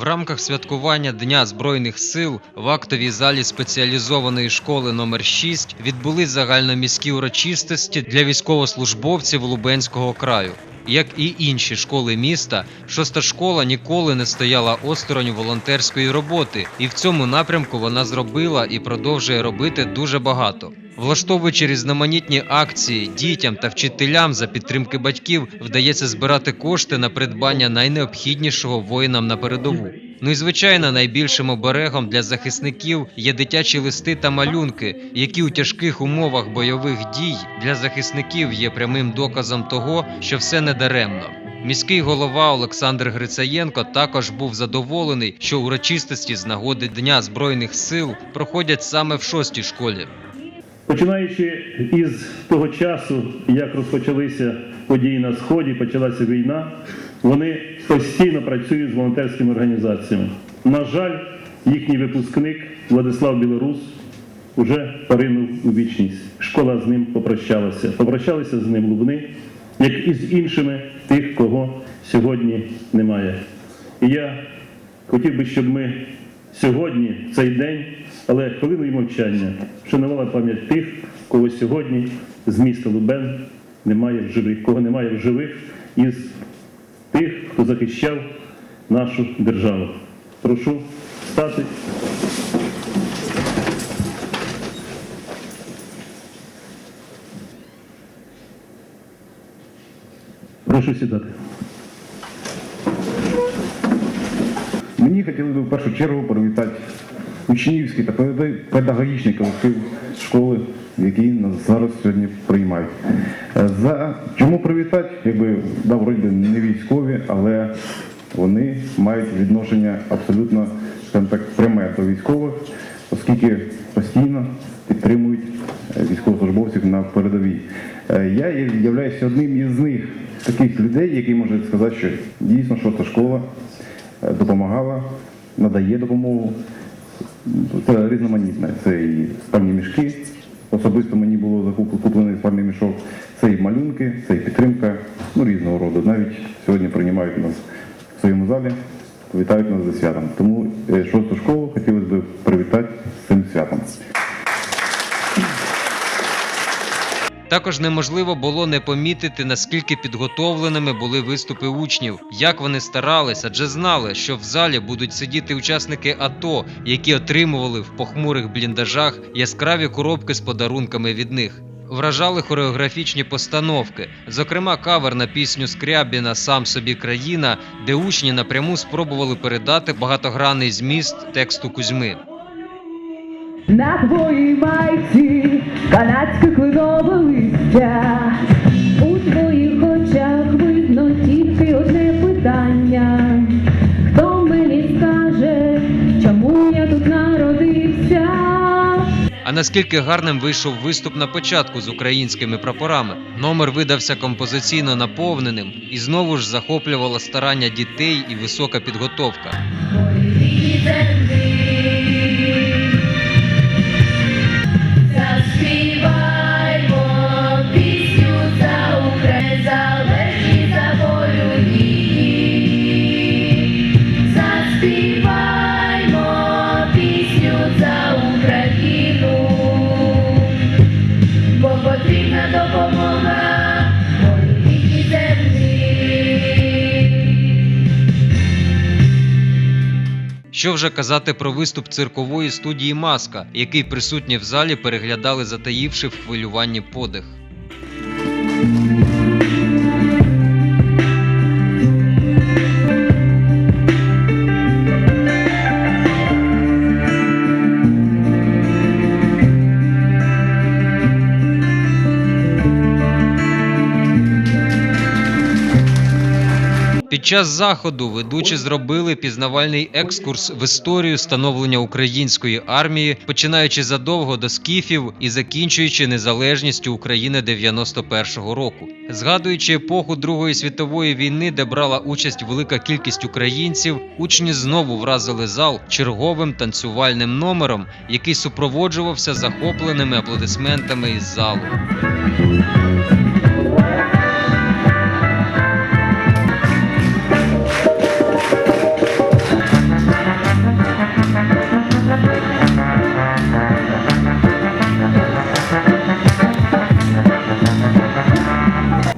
В рамках святкування Дня Збройних сил в актовій залі спеціалізованої школи номер 6 відбулись загальноміські урочистості для військовослужбовців Лубенського краю. Як і інші школи міста, шоста школа ніколи не стояла осторонь волонтерської роботи, і в цьому напрямку вона зробила і продовжує робити дуже багато. Влаштовуючи різноманітні акції дітям та вчителям за підтримки батьків, вдається збирати кошти на придбання найнеобхіднішого воїнам на передову. Ну і звичайно, найбільшим оберегом для захисників є дитячі листи та малюнки, які у тяжких умовах бойових дій для захисників є прямим доказом того, що все не даремно. Міський голова Олександр Грицаєнко також був задоволений, що урочистості з нагоди Дня Збройних сил проходять саме в шостій школі. Починаючи із того часу, як розпочалися події на сході, почалася війна, вони постійно працюють з волонтерськими організаціями. На жаль, їхній випускник Владислав Білорус вже поринув у вічність. Школа з ним попрощалася. Попрощалися з ним лубни, як і з іншими тих, кого сьогодні немає. І я хотів би, щоб ми сьогодні, в цей день, але хвилиною мовчання, вшанували пам'ять тих, кого сьогодні з міста Лубен немає в живих, кого немає в живих із тих, хто захищав нашу державу. Прошу стати. Прошу сідати. Мені хотілося б в першу чергу привітати учнівський та педагогічний колектив школи, який нас зараз сьогодні приймають. Е, За чому привітати? Якби да, вроді не військові, але вони мають відношення абсолютно так, пряме до військових, оскільки постійно підтримують е, військовослужбовців на передовій. Е, Я являюся одним із них, таких людей, які можуть сказати, що дійсно шоста школа допомагала, надає допомогу. Це різноманітне. Це і спальні мішки. Особисто мені було куплений спальний мішок. Це і малюнки, це і підтримка, ну різного роду. Навіть сьогодні приймають нас в своєму залі, вітають нас зі святом. Тому е, шосту школу хотілося б привітати з цим святом. Також неможливо було не помітити, наскільки підготовленими були виступи учнів, як вони старались, адже знали, що в залі будуть сидіти учасники АТО, які отримували в похмурих бліндажах яскраві коробки з подарунками від них. Вражали хореографічні постановки, зокрема кавер на пісню Скрябіна Сам собі країна, де учні напряму спробували передати багатогранний зміст тексту Кузьми. На твоїй майці канадське кленове листя. У твоїх очах видно тільки одне питання. Хто мені скаже, чому я тут народився? А наскільки гарним вийшов виступ на початку з українськими прапорами? Номер видався композиційно наповненим і знову ж захоплювало старання дітей і висока підготовка. Заспіваймо потрібна допомога. Що вже казати про виступ циркової студії Маска, який присутні в залі переглядали, затаївши в хвилюванні подих. Під час заходу ведучі зробили пізнавальний екскурс в історію становлення української армії, починаючи задовго до скіфів і закінчуючи незалежністю України 91-го року. Згадуючи епоху Другої світової війни, де брала участь велика кількість українців, учні знову вразили зал черговим танцювальним номером, який супроводжувався захопленими аплодисментами із залу.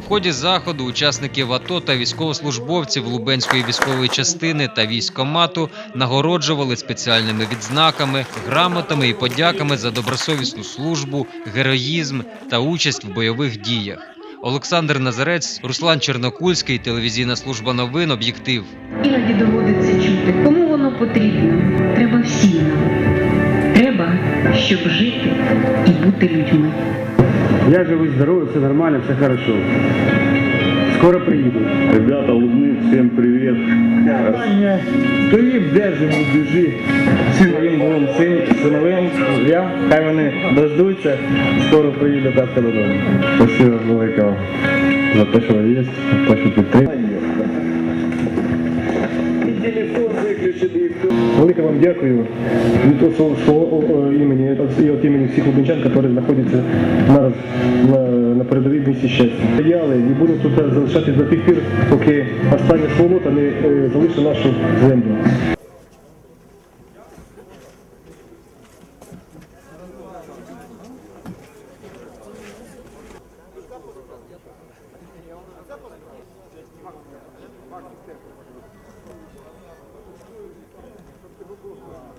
Ході заходу учасників АТО та військовослужбовців Лубенської військової частини та військомату нагороджували спеціальними відзнаками, грамотами і подяками за добросовісну службу, героїзм та участь в бойових діях. Олександр Назарець, Руслан Чернокульський, телевізійна служба новин, об'єктив. Іноді доводиться чути, кому воно потрібно. Треба всім. Треба, щоб жити і бути людьми. Я живу здоровый, все нормально, все хорошо. Скоро приеду. Ребята, Лубны, всем привет. привіт. Стоїть, держимо, біжи. Своїм двом син, синовим, я, хай вони дождуться, скоро приїду завтра додому. Спасибо велике за те, що ви є, за те, що підтримуєте. Велике вам дякую від свого імені і від імені всіх лубенчан, які знаходяться зараз на, на передовій місті щастя. Стояли і будемо тут залишатися до тих пір, поки остання сволота не е, залишить нашу землю.